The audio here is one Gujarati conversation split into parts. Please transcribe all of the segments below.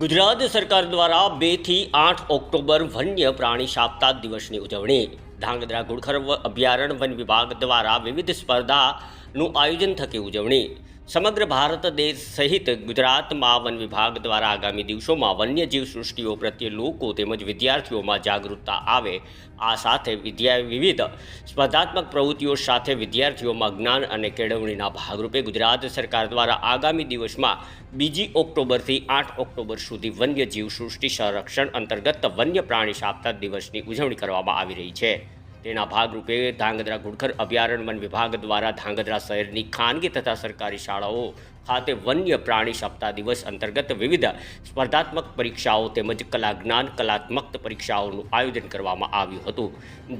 ગુજરાત સરકાર દ્વારા બેથી આઠ ઓક્ટોબર વન્ય પ્રાણી સપ્તાહ દિવસની ઉજવણી. ધાંગધ્રા ગુડખર અભયારણ્ય વન વિભાગ દ્વારા વિવિધ સ્પર્ધાનું આયોજન થકી ઉજવણી. સમગ્ર ભારત દેશ સહિત ગુજરાતમાં વન વિભાગ દ્વારા આગામી દિવસોમાં વન્યજીવ સૃષ્ટિઓ પ્રત્યે લોકો તેમજ વિદ્યાર્થીઓમાં જાગૃતતા આવે. આ સાથે વિદ્યા વિવિધ સ્પર્ધાત્મક પ્રવૃત્તિઓ સાથે વિદ્યાર્થીઓમાં જ્ઞાન અને કેળવણીના ભાગરૂપે ગુજરાત સરકાર દ્વારા આગામી દિવસમાં બીજી ઓક્ટોબરથી આઠ ઓક્ટોબર સુધી વન્યજીવ સૃષ્ટિ સંરક્ષણ અંતર્ગત વન્ય પ્રાણી સાપ્તાહ દિવસની ઉજવણી કરવામાં આવી રહી છે. તેના ભાગરૂપે ધાંગધ્રા ગુડખર અભયારણ્ય વન વિભાગ દ્વારા ધાંગધ્રા શહેરની ખાનગી તથા સરકારી શાળાઓ ખાતે વન્ય પ્રાણી સપ્તાહ દિવસ અંતર્ગત વિવિધ સ્પર્ધાત્મક પરીક્ષાઓ તેમજ કલા જ્ઞાન કલાત્મક પરીક્ષાઓનું આયોજન કરવામાં આવ્યું હતું.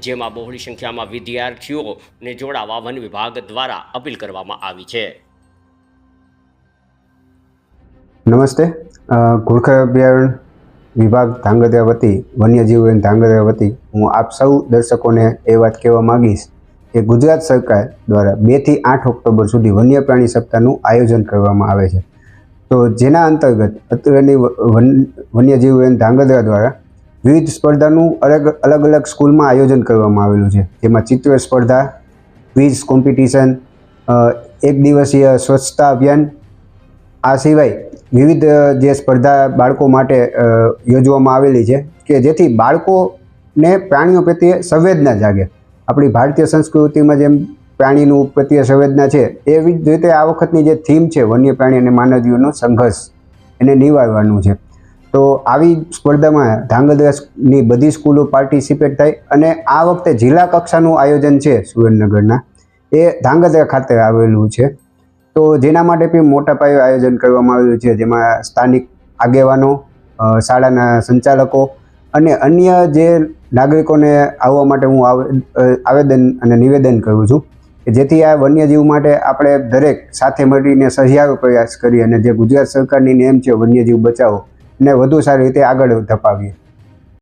જેમાં બહોળી સંખ્યામાં વિદ્યાર્થીઓને જોડાવા વન વિભાગ દ્વારા અપીલ કરવામાં આવી છે. નમસ્તે. ઘુડખર અભયારણ્ય વિભાગ ધાંગધ્રા વતી વન્યજીવ ઉદ્યાન ધાંગધ્રા વતી હું આપ સૌ દર્શકોને એ વાત કહેવા માગીશ કે ગુજરાત સરકાર દ્વારા બેથી આઠ ઓક્ટોબર સુધી વન્ય પ્રાણી સપ્તાહનું આયોજન કરવામાં આવે છે. તો જેના અંતર્ગત અત્યારની વન્યજીવ ઉદ્યાન ધાંગધ્રા દ્વારા વિવિધ સ્પર્ધાનું અલગ અલગ અલગ સ્કૂલમાં આયોજન કરવામાં આવેલું છે. જેમાં ચિત્ર સ્પર્ધા, ક્વિઝ કોમ્પિટિશન એક દિવસીય સ્વચ્છતા અભિયાન આ સિવાય વિવિધ જે સ્પર્ધા બાળકો માટે યોજવામાં આવેલી છે કે જેથી બાળકોને પ્રાણીઓ પ્રત્યે સંવેદના જાગે. આપણી ભારતીય સંસ્કૃતિમાં જેમ પ્રાણીનું પ્રત્યે સંવેદના છે, એવી જ રીતે આ વખતની જે થીમ છે, વન્ય પ્રાણી અને માનવીઓનો સંઘર્ષ, એને નિવારવાનું છે. તો આવી સ્પર્ધામાં ધાંગધ્રાની બધી સ્કૂલો પાર્ટિસિપેટ થાય અને આ વખતે જિલ્લા કક્ષાનું આયોજન છે સુરેન્દ્રનગરના. એ ધાંગધ્રા ખાતે આવેલું છે. તો જેના માટે પણ મોટા પાયે આયોજન કરવામાં આવ્યું છે, જેમાં સ્થાનિક આગેવાનો શાળાના સંચાલકો અને અન્ય જે નાગરિકોને આવવા માટે હું આવે- આવેદન અને નિવેદન કરું છું કે જેથી આ વન્યજીવ માટે આપણે દરેક સાથે મળીને સહિયારો પ્રયાસ કરીએ અને જે ગુજરાત સરકારની નેમ છે વન્યજીવ બચાવો, એને વધુ સારી રીતે આગળ ધપાવીએ.